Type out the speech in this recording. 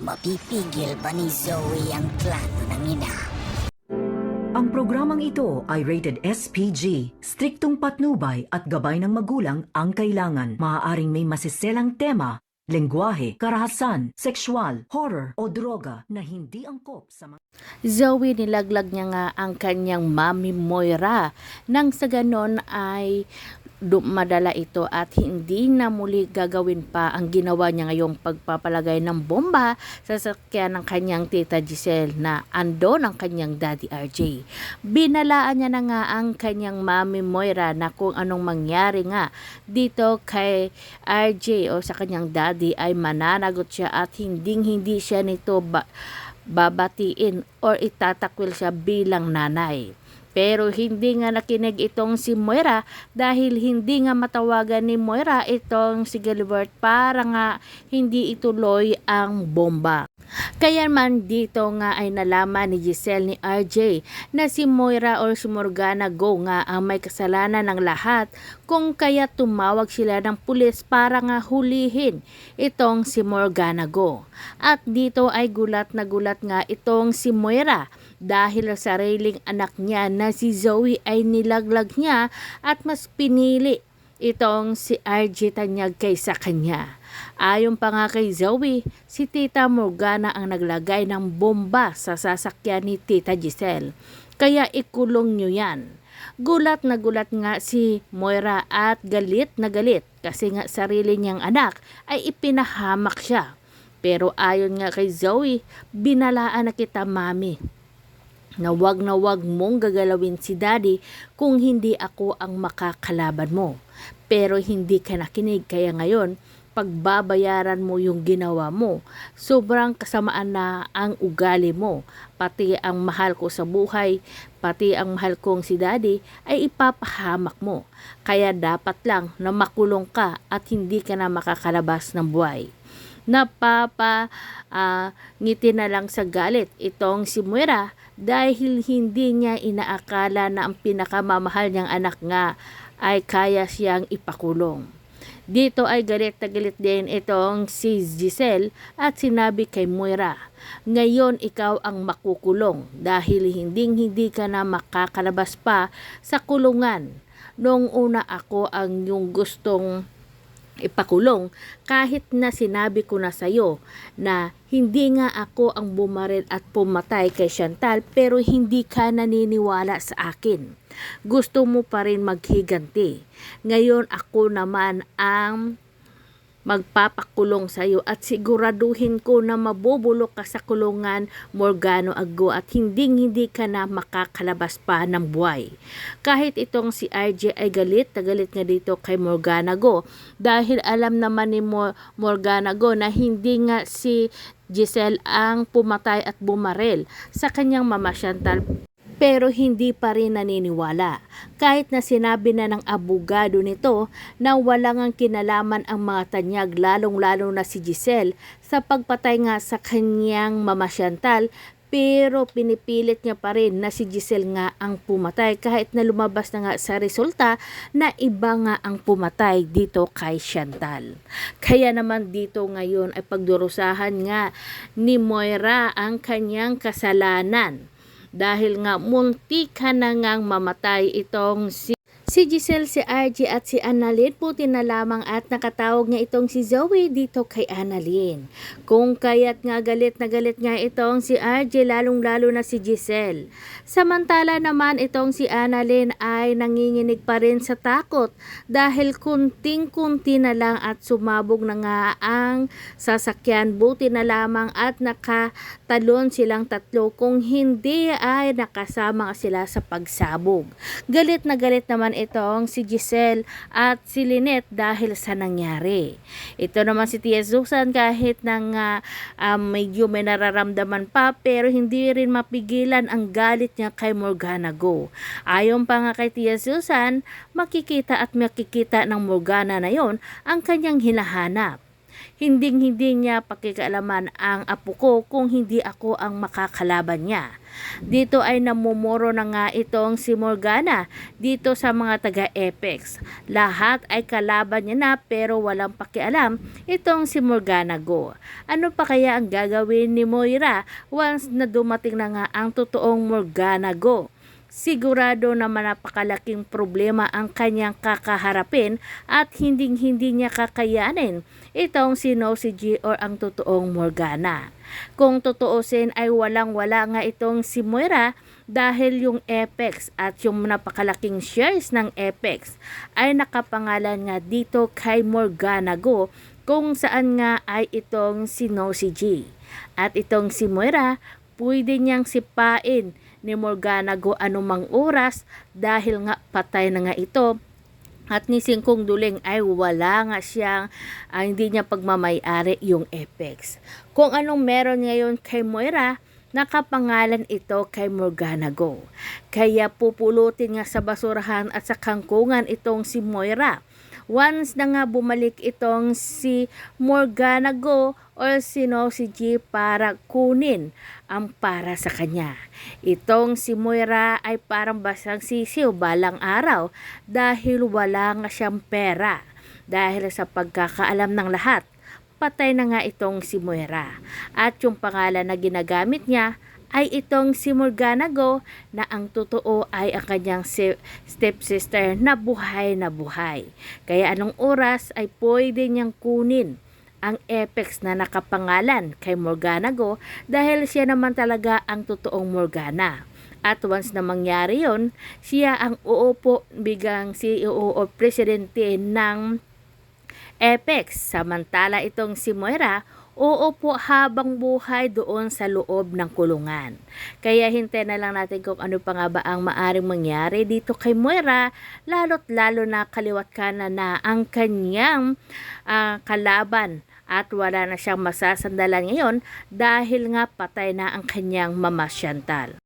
Mapipigil ba ni Zoe ang plano ng ina? Ang programang ito ay rated SPG. Striktong patnubay at gabay ng magulang ang kailangan. Maaaring may masiselang tema, lengguwahe, karahasan, sexual, horror o droga na hindi angkop sa mga... Zoe nilaglag niya nga ang kanyang mami Moira nang sa ganon ay dumadala ito at hindi na muli gagawin pa ang ginawa niya ngayong pagpapalagay ng bomba sa sakyan ng kanyang tita Giselle na andon ang kanyang daddy RJ. Binalaan niya na nga ang kanyang mami Moira na kung anong mangyari nga dito kay RJ o sa kanyang daddy ay mananagot siya at hinding hindi siya nito ba- babatiin or itatakwil siya bilang nanay. Pero hindi nga nakinig itong si Moira dahil hindi nga matawagan ni Moira itong si Gilbert para nga hindi ituloy ang bomba. Kaya man dito nga ay nalaman ni Giselle ni RJ na si Moira or si Morgana Go nga ang may kasalanan ng lahat kung kaya tumawag sila ng pulis para nga hulihin itong si Morgana Go. At dito ay gulat na gulat nga itong si Moira dahil sa sariling anak niya na si Zoe ay nilaglag niya at mas pinili itong si RJ Tanyag kaysa kanya. Ayon pa nga kay Zoe, si Tita Morgana ang naglagay ng bomba sa sasakyan ni Tita Giselle. Kaya ikulong nyo yan. Gulat na gulat nga si Moira at galit na galit kasi nga sarili niyang anak ay ipinahamak siya. Pero ayon nga kay Zoe, binalaan na kita mami na wag na wag mong gagalawin si daddy kung hindi ako ang makakalaban mo. Pero hindi ka nakinig kaya ngayon, pagbabayaran mo yung ginawa mo. Sobrang kasamaan na ang ugali mo. Pati ang mahal ko sa buhay, pati ang mahal kong si daddy ay ipapahamak mo. Kaya dapat lang na makulong ka at hindi ka na makakalabas ng buhay napapa ah, ngiti na lang sa galit itong si Muera dahil hindi niya inaakala na ang pinakamamahal niyang anak nga ay kaya siyang ipakulong. Dito ay galit na galit din itong si Giselle at sinabi kay Moira, ngayon ikaw ang makukulong dahil hinding hindi ka na makakalabas pa sa kulungan. Noong una ako ang yung gustong ipakulong kahit na sinabi ko na sa'yo na hindi nga ako ang bumaril at pumatay kay Chantal pero hindi ka naniniwala sa akin. Gusto mo pa rin maghiganti. Ngayon ako naman ang magpapakulong sa iyo at siguraduhin ko na mabubulok ka sa kulungan Morgano Ago at hindi hindi ka na makakalabas pa ng buhay. Kahit itong si RJ ay galit na galit nga dito kay Morgana Go dahil alam naman ni Mo- Morgana Go na hindi nga si Giselle ang pumatay at bumarel sa kanyang mama Chantal pero hindi pa rin naniniwala. Kahit na sinabi na ng abogado nito na walang ang kinalaman ang mga tanyag lalong-lalo na si Giselle sa pagpatay nga sa kanyang mama Chantal pero pinipilit niya pa rin na si Giselle nga ang pumatay kahit na lumabas na nga sa resulta na iba nga ang pumatay dito kay Chantal. Kaya naman dito ngayon ay pagdurusahan nga ni Moira ang kanyang kasalanan dahil nga munti ka na ngang mamatay itong si Si Giselle, si RG at si Annalyn puti na lamang at nakatawag nga itong si Zoe dito kay Annalyn. Kung kaya't nga galit na galit nga itong si RG lalong lalo na si Giselle. Samantala naman itong si Annalyn ay nanginginig pa rin sa takot dahil kunting-kunti na lang at sumabog na nga ang sasakyan buti na lamang at nakatalon silang tatlo kung hindi ay nakasama sila sa pagsabog. Galit na galit naman itong si Giselle at si Lynette dahil sa nangyari. Ito naman si Tia Susan kahit nang uh, um, medyo may nararamdaman pa pero hindi rin mapigilan ang galit niya kay Morgana Go. Ayon pa nga kay Tia Susan, makikita at makikita ng Morgana na yon ang kanyang hinahanap. Hinding-hindi niya pakikialaman ang apo ko kung hindi ako ang makakalaban niya. Dito ay namumuro na nga itong si Morgana dito sa mga taga-Apex. Lahat ay kalaban niya na pero walang pakialam itong si Morgana Go. Ano pa kaya ang gagawin ni Moira once na dumating na nga ang totoong Morgana Go? Sigurado naman napakalaking problema ang kanyang kakaharapin at hinding-hindi niya kakayanin itong si G or ang totoong Morgana. Kung totoosin ay walang-wala nga itong si Moira dahil yung Apex at yung napakalaking shares ng Apex ay nakapangalan nga dito kay Morgana Go kung saan nga ay itong si Nosy G. At itong si Moira pwede niyang sipain ni Morgana Go anumang oras dahil nga patay na nga ito at ni Singkong Duling ay wala nga siyang ah, hindi niya pagmamayari yung Apex. Kung anong meron ngayon kay Moira, nakapangalan ito kay Morgana Go. Kaya pupulutin nga sa basurahan at sa kangkungan itong si Moira. Once na nga bumalik itong si Morgana Go or sino si G para kunin ang para sa kanya. Itong si Moira ay parang basang sisiw balang araw dahil wala nga siyang pera. Dahil sa pagkakaalam ng lahat, patay na nga itong si Moira. At yung pangalan na ginagamit niya ay itong si Morgana Go na ang totoo ay ang kanyang si- stepsister na buhay na buhay. Kaya anong oras ay pwede niyang kunin ang Apex na nakapangalan kay Morgana Go dahil siya naman talaga ang totoong Morgana. At once na mangyari yon, siya ang uupo bigang CEO o presidente ng Apex. Samantala itong si Moira, uupo habang buhay doon sa loob ng kulungan. Kaya hintay na lang natin kung ano pa nga ba ang maaring mangyari dito kay Moira, lalo't lalo na kaliwat kanan na ang kanyang ah, kalaban at wala na siyang masasandalan ngayon dahil nga patay na ang kanyang mama Chantal.